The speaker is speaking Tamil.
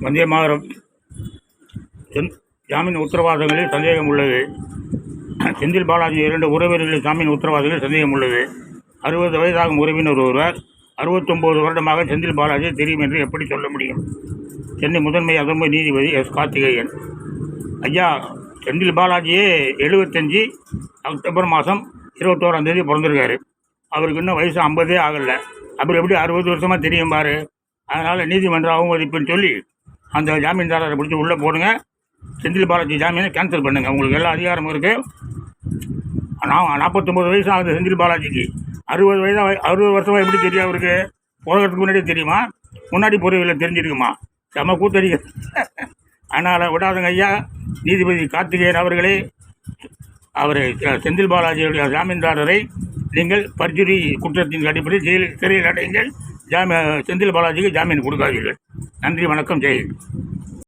வந்தே மாதரம் செந் ஜாமீன் உத்தரவாதங்களில் சந்தேகம் உள்ளது செந்தில் பாலாஜி இரண்டு உறவினர்களின் ஜாமீன் உத்தரவாதங்களில் சந்தேகம் உள்ளது அறுபது வயதாகும் உறவினர் ஒருவர் அறுபத்தொம்போது வருடமாக செந்தில் பாலாஜி தெரியும் என்று எப்படி சொல்ல முடியும்? சென்னை முதன்மை அதன்மை நீதிபதி எஸ் கார்த்திகேயன். ஐயா செந்தில் பாலாஜியே எழுபத்தஞ்சி அக்டோபர் மாதம் இருபத்தோராம் தேதி பிறந்திருக்காரு. அவருக்கு இன்னும் வயசு ஐம்பதே ஆகலை. அப்புறம் எப்படி அறுபது வருஷமாக தெரியும் பாரு? அதனால் நீதிமன்ற அவமதிப்புன்னு சொல்லி அந்த ஜாமீன்தாரரை பிடிச்சி உள்ளே போடுங்க. செந்தில் பாலாஜி ஜாமீனை கேன்சல் பண்ணுங்கள் உங்களுக்கு எல்லா அதிகாரமும் இருக்குது நான் நாற்பத்தொம்பது வயசு ஆகுது செந்தில் பாலாஜிக்கு. அறுபது வயதாக அறுபது வருஷமாக எப்படி தெரியும் அவருக்கு? போகிறதுக்கு முன்னாடியே தெரியுமா? முன்னாடி பொறியில் தெரிஞ்சிருக்குமா? செம கூத்தடிக்க அதனால் விடாதுங்க ஐயா. நீதிபதி கார்த்திகேயன் அவர்களே அவர் செந்தில் பாலாஜியுடைய ஜாமீன்தாரரை நீங்கள் பர்ஜுரி குற்றத்தின் அடிப்படையில் ஜெயில் சிறையில் அடையுங்கள். ஜாமீன் செந்தில் பாலாஜிக்கு ஜாமீன் கொடுக்காதீர்கள். நன்றி வணக்கம் ஜெய்